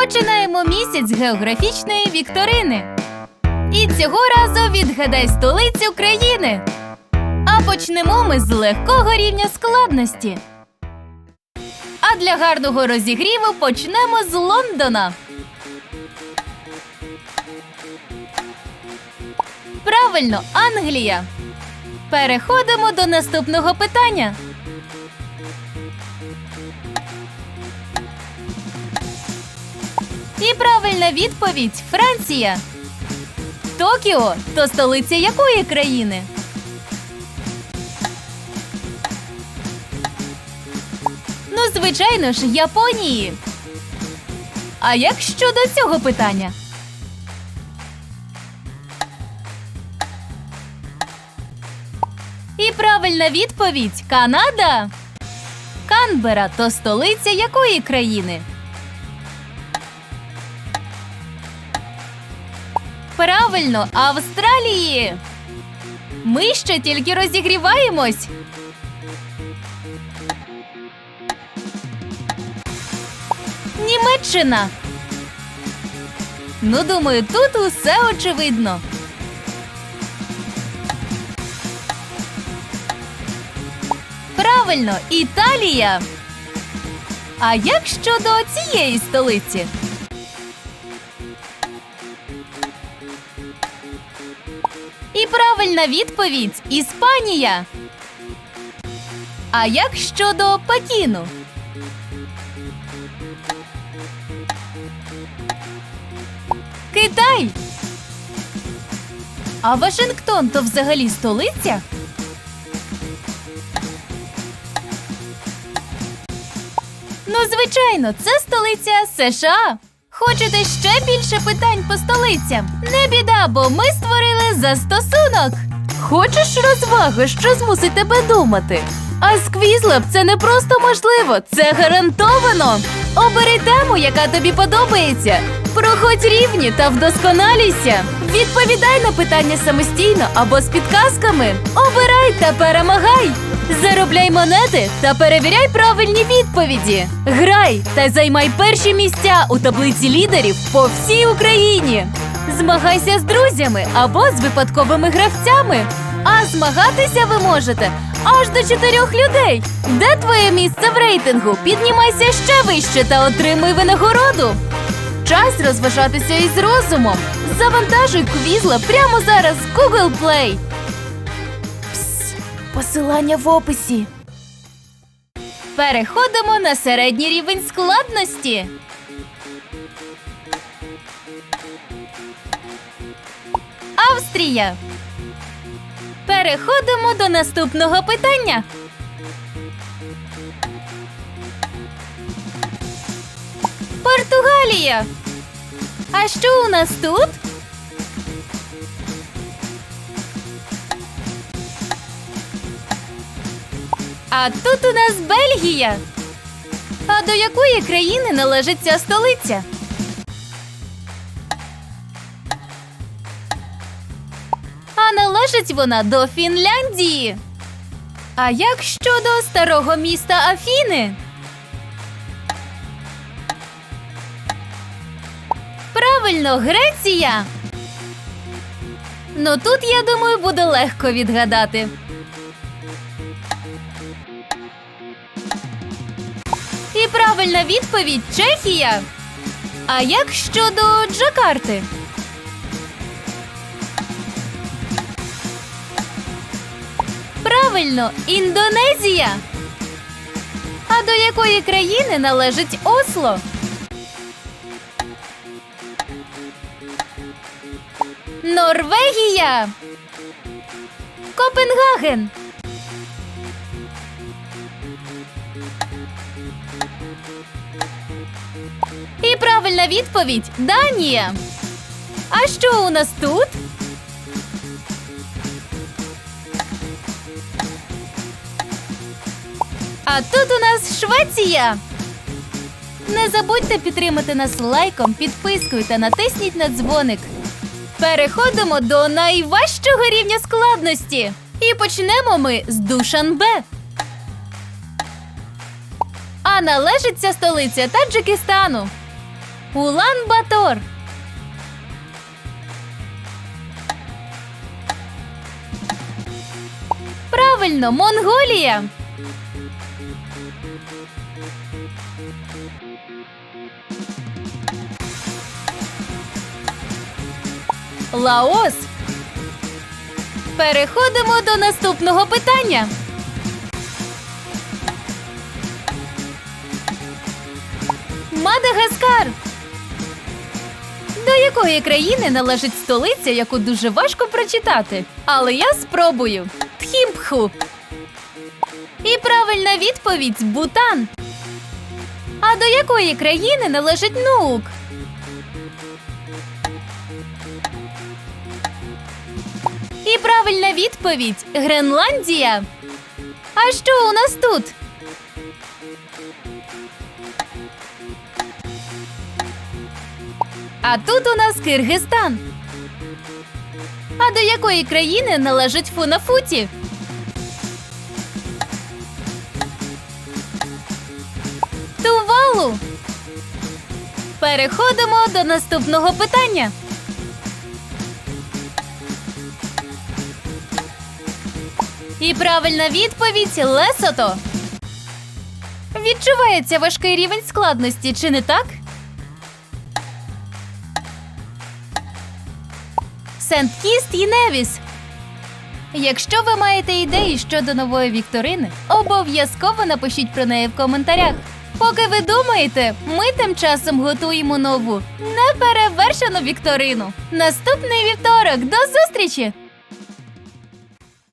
Починаємо місяць географічної вікторини. І цього разу відгадай столицю країни. А почнемо ми з легкого рівня складності. А для гарного розігріву почнемо з Лондона. Правильно, Англія. Переходимо до наступного питання. І правильна відповідь Франція. Токіо то столиця якої країни? Ну, звичайно ж, Японії. А як щодо цього питання? І правильна відповідь Канада. Канбера то столиця якої країни? Правильно, Австралії. Ми ще тільки розігріваємось. Німеччина. Ну, думаю, тут усе очевидно. Правильно, Італія. А як щодо цієї столиці? І правильна відповідь Іспанія. А як щодо Пекіну? Китай. А Вашингтон то взагалі столиця? Ну, звичайно, це столиця США. Хочете ще більше питань по столицям? Не біда, бо ми створили застосунок. Хочеш розваги, що змусить тебе думати? А з Quizlab це не просто можливо, це гарантовано. Обери тему, яка тобі подобається. Проходь рівні та вдосконалійся. Відповідай на питання самостійно або з підказками. Обирай та перемагай. Заробляй монети та перевіряй правильні відповіді. Грай та займай перші місця у таблиці лідерів по всій Україні. Змагайся з друзями або з випадковими гравцями. А змагатися ви можете аж до чотирьох людей. Де твоє місце в рейтингу? Піднімайся ще вище та отримуй винагороду. Час розважатися із розумом. Завантажуй квізла прямо зараз з Google Play. Посилання в описі. Переходимо на середній рівень складності. Австрія. Переходимо до наступного питання. Португалія. А що у нас тут? А тут у нас Бельгія. А до якої країни належить ця столиця? А належить вона до Фінляндії. А як щодо старого міста Афіни? Правильно, Греція. Ну тут, я думаю, буде легко відгадати. Правильна відповідь Чехія. А як щодо Джакарти? Правильно, Індонезія. А до якої країни належить Осло? Норвегія. Копенгаген. І правильна відповідь Данія. А що у нас тут? А тут у нас Швеція. Не забудьте підтримати нас лайком, підпискою та натисніть на дзвоник. Переходимо до найважчого рівня складності. І почнемо ми з Душанбе. А належить ця столиця Таджикистану. Улан-Батор. Правильно, Монголія. Лаос. Переходимо до наступного питання. Мадагаскар. До якої країни належить столиця, яку дуже важко прочитати? Але я спробую. Тхімпху. І правильна відповідь Бутан. А до якої країни належить Нуук? І правильна відповідь Гренландія. А що у нас тут? А тут у нас Киргизстан. А до якої країни належить Фунафуті? Тувалу. Переходимо до наступного питання. І правильна відповідь Лесото. Відчувається важкий рівень складності, чи не так? Сент Кіст і Невіс. Якщо ви маєте ідеї щодо нової вікторини, обов'язково напишіть про неї в коментарях. Поки ви думаєте, ми тим часом готуємо нову неперевершену вікторину. Наступний вівторок. До зустрічі!